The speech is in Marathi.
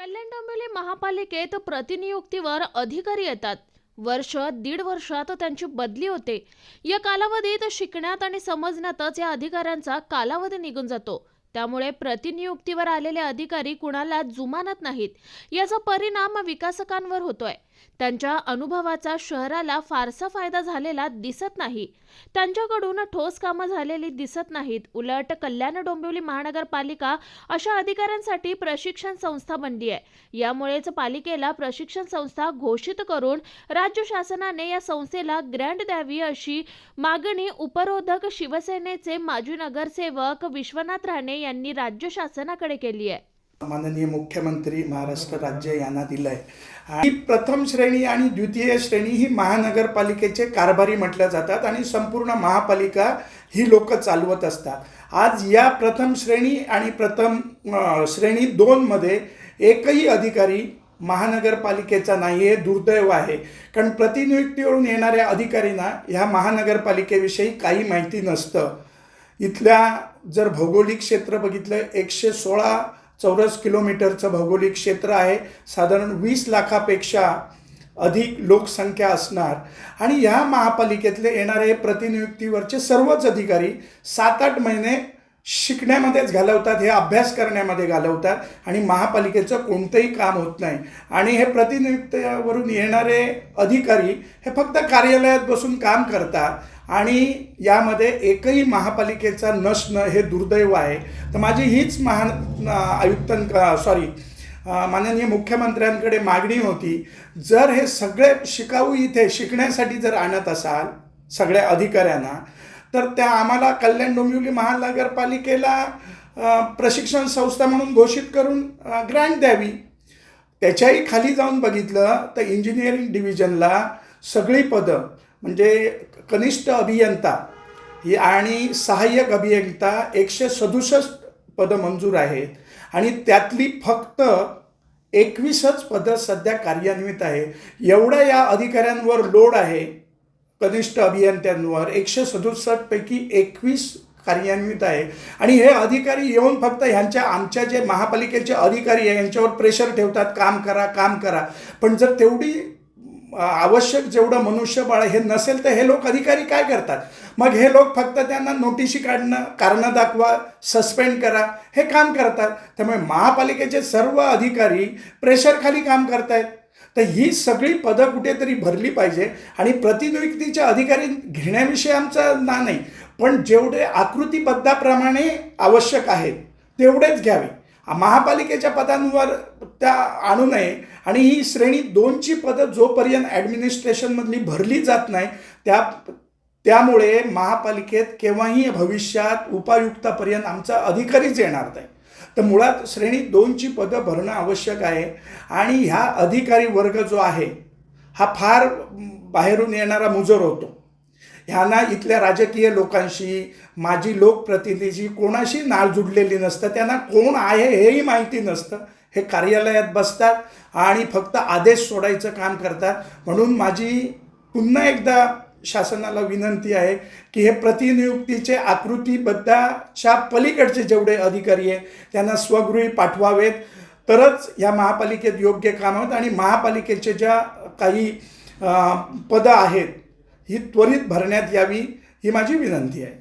कल्याण डोंबिवली महापालिकेत प्रतिनियुक्तीवर अधिकारी येतात. वर्ष दीड वर्षात त्यांची बदली होते. या कालावधीत शिकण्यात आणि समजण्यातच या अधिकाऱ्यांचा कालावधी निघून जातो. त्यामुळे प्रतिनियुक्तीवर आलेले अधिकारी कुणाला जुमानत नाहीत याचा परिणाम विकासकांवर होतोय. त्यांच्या अनुभवाचा शहराला फारसा फायदा झालेला दिसत नाही. त्यांच्याकडून ठोस कामं झालेली दिसत नाहीत. उलट कल्याण डोंबिवली महानगरपालिका अशा अधिकाऱ्यांसाठी प्रशिक्षण संस्था बनली आहे. यामुळेच पालिकेला प्रशिक्षण संस्था घोषित करून राज्य शासनाने या संस्थेला ग्रँट द्यावी अशी मागणी उपरोधक शिवसेनेचे माजी नगरसेवक विश्वनाथ राणे यांनी राज्य शासनाकडे केली आहे. माननीय मुख्यमंत्री महाराष्ट्र राज्य यांना दिलं आहे आणि प्रथम श्रेणी आणि द्वितीय श्रेणी ही महानगरपालिकेचे कारभारी म्हटल्या जातात आणि संपूर्ण महापालिका ही लोक चालवत असतात. आज या प्रथम श्रेणी आणि प्रथम श्रेणी दोनमध्ये एकही अधिकारी महानगरपालिकेचा नाही हे दुर्दैव आहे. कारण प्रतिनियुक्तीवरून येणाऱ्या अधिकारींना ह्या महानगरपालिकेविषयी काही माहिती नसतं. इथल्या जर भौगोलिक क्षेत्र बघितलं एकशे सोळा चौरस किलोमीटरचं भौगोलिक क्षेत्र आहे. साधारण वीस लाखापेक्षा अधिक लोकसंख्या असणार. आणि ह्या महापालिकेतले येणारे प्रतिनियुक्तीवरचे सर्वच अधिकारी सात आठ महिने शिकण्यामध्येच घालवतात हे अभ्यास करण्यामध्ये घालवतात आणि महापालिकेचं कोणतंही काम होत नाही. आणि हे प्रतिनिधित्वावरून येणारे अधिकारी हे फक्त कार्यालयात बसून काम करतात आणि यामध्ये एकही महापालिकेचा नसणं हे दुर्दैव आहे. तर माझी हीच महान आयुक्तां सॉरी माननीय मुख्यमंत्र्यांकडे मागणी होती जर हे सगळे शिकाऊ इथे शिकण्यासाठी जर आणत असाल सगळ्या अधिकाऱ्यांना तर त्या आम्हाला कल्याण डोंबिवली महानगरपालिकेला प्रशिक्षण संस्था म्हणून घोषित करून ग्रँट द्यावी. त्याच्याही खाली जाऊन बघितलं तर इंजिनिअरिंग डिव्हिजनला सगळी पदं म्हणजे कनिष्ठ अभियंता ही आणि सहाय्यक अभियंता एकशे सदुसष्ट पदं मंजूर आहेत. आणि त्यातली फक्त एकवीसच पदं सध्या कार्यान्वित आहे एवढा या अधिकाऱ्यांवर लोड आहे. कनिष्ठ अभियंत्यांवर एकशे सदुसष्टपैकी एकवीस कार्यान्वित आहे. आणि हे अधिकारी येऊन फक्त ह्यांच्या आमच्या जे महापालिकेचे अधिकारी आहे यांच्यावर प्रेशर ठेवतात. काम करा काम करा. पण जर तेवढी आवश्यक जेवढं मनुष्यबळ हे नसेल तर हे लोक अधिकारी काय करतात? मग हे लोक फक्त त्यांना नोटिशी काढणं कारणं दाखवा सस्पेंड करा हे काम करतात. त्यामुळे महापालिकेचे सर्व अधिकारी प्रेशरखाली काम करतायत. तर ही सगळी पदं कुठेतरी भरली पाहिजे आणि प्रतिनियुक्तीच्या अधिकारी घेण्याविषयी आमचा ना नाही. पण जेवढे आकृतीबद्धाप्रमाणे आवश्यक आहेत तेवढेच घ्यावे. महापालिकेच्या पदांवर त्या आणू नये आणि ही श्रेणी दोनची पदं जोपर्यंत ॲडमिनिस्ट्रेशनमधली भरली जात नाही त्या त्यामुळे महापालिकेत केव्हाही भविष्यात उपायुक्तापर्यंत आमचा अधिकारीच येणार नाही. तर मुळात श्रेणी दोनची पदं भरणं आवश्यक आहे. आणि ह्या अधिकारी वर्ग जो आहे हा फार बाहेरून येणारा मुजर होतो. ह्यांना इथल्या राजकीय लोकांशी माजी लोकप्रतिनिधीशी कोणाशी नाळ जुडलेली नसतं. त्यांना कोण आहे हेही माहिती नसतं. हे कार्यालयात बसतात आणि फक्त आदेश सोडायचं काम करतात. म्हणून माझी पुन्हा एकदा शासनाला विनंती आहे की हे प्रतिनियुक्तीचे आकृतीबद्धाच्या पलीकडचे जेवढे अधिकारी आहे त्यांना स्वगृही पाठवावेत. तरच या महापालिकेत योग्य काम होत आणि महापालिकेचे ज्या काही पदं आहेत ही त्वरित भरण्यात यावी ही माझी विनंती आहे.